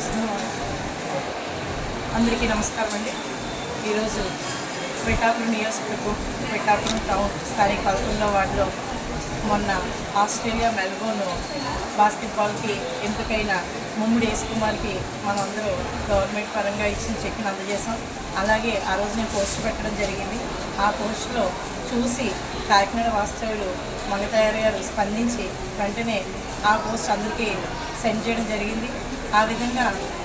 వస్తున్నాం అందరికీ నమస్కారం అండి. ఈరోజు పిఠాపురం నియోజకవర్గం పిఠాపురం టౌన్ స్థానిక పదకొండో వార్డులో మొన్న ఆస్ట్రేలియా మెల్బోర్న్ బాస్కెట్బాల్కి ఎంపికైన ముమ్మిడి యేసు కుమార్కి మనందరూ గవర్నమెంట్ పరంగా ఇచ్చిన చెక్ని అందజేసాం అలాగే ఆ రోజు నేను పోస్ట్ పెట్టడం జరిగింది. ఆ పోస్ట్లో చూసి కాకినాడ వాస్తవులు మంగతయారు గారు స్పందించి వెంటనే ఆ పోస్ట్ అందరికీ సెండ్ చేయడం జరిగింది. ఆ విధంగా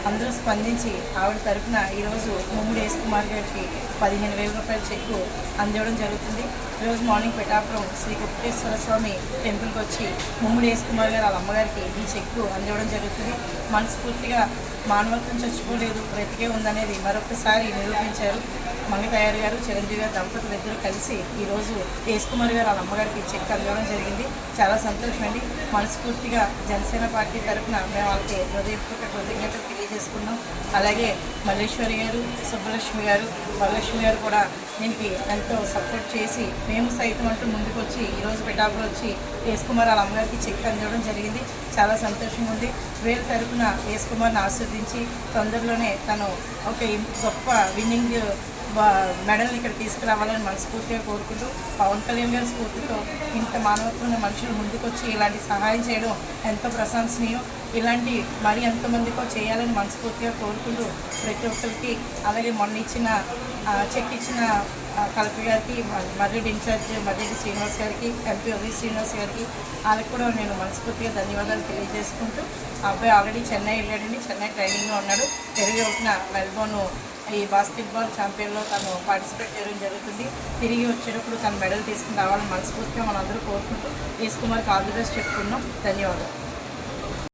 అందరూ స్పందించి ఆవిడ తరఫున ఈరోజు ముమ్మిడి యేసు కుమార్ గారికి పదిహేను వేల రూపాయల చెక్కు అందివ్వడం జరుగుతుంది. ఈరోజు మార్నింగ్ పిఠాపురం శ్రీ కుప్పేశ్వర స్వామి టెంపుల్కి వచ్చి ముమ్మిడి యేసు కుమార్ గారు వాళ్ళ అమ్మగారికి ఈ చెక్కు అందివ్వడం జరుగుతుంది. మనస్ఫూర్తిగా మానవత్వం చచ్చిపోలేదు బ్రతికే ఉందనేది మరొకసారి నిరూపించారు మంగతయ్యారు గారు చిరంజీవి గారు దంపతులు ఇద్దరు కలిసి ఈరోజు యేసు కుమార్ గారు వాళ్ళ అమ్మగారికి చెక్ అందివ్వడం జరిగింది. చాలా సంతోషం అండి మనస్ఫూర్తిగా జనసేన పార్టీ తరఫున మేము వాళ్ళకి హృదయపూర్వక కృతజ్ఞతలు తెలియజేసుకున్నాం. అలాగే మల్లేశ్వరి గారు సుబ్బలక్ష్మి గారు వరలక్ష్మి గారు కూడా దీనికి ఎంతో సపోర్ట్ చేసి మేము సైతం అంటూ ముందుకు వచ్చి ఈరోజు పెటాకులు వచ్చి యేసు కుమార్ వాళ్ళ అమ్మగారికి చెక్ అందివ్వడం జరిగింది. చాలా సంతోషంగా ఉంది. వీళ్ళ తరఫున యేసు కుమార్ని ఆస్వాదించి తొందరలోనే తను ఒక గొప్ప విన్నింగ్ మెడల్ని ఇక్కడ తీసుకురావాలని మనస్ఫూర్తిగా కోరుకుంటూ పవన్ కళ్యాణ్ గారి స్ఫూర్తితో ఇంత మానవత్వం మనుషులు ముందుకొచ్చి ఇలాంటి సహాయం చేయడం ఎంతో ప్రశంసనీయం. ఇలాంటి మరి ఎంతమందికో చేయాలని మనస్ఫూర్తిగా కోరుకుంటూ ప్రతి ఒక్కరికి అలాగే మొన్న ఇచ్చిన చెక్ ఇచ్చిన కలెక్టర్ గారికి మర్రెడ్డి ఇన్ఛార్జ్ మర్రెడ్డి శ్రీనివాస్ గారికి ఎంపీ ఒవి శ్రీనివాస్ గారికి వాళ్ళకి కూడా నేను మనస్ఫూర్తిగా ధన్యవాదాలు తెలియజేసుకుంటూ ఆ అబ్బాయి ఆల్రెడీ చెన్నై వెళ్ళాడండి చెన్నై ట్రైనింగ్లో ఉన్నాడు. పెరిగి ఒకటిన మెల్బోర్న్ ఈ బాస్కెట్బాల్ ఛాంపియన్లో తను పార్టిసిపేట్ చేయడం జరుగుతుంది. తిరిగి వచ్చేటప్పుడు తను మెడల్ తీసుకుని రావాలని మనస్ఫూర్తిగా మనందరూ కోరుకుంటూ ఈస్ కుమార్కి ఆల్ ది బెస్ట్ చెప్పుకున్నాం ధన్యవాదాలు.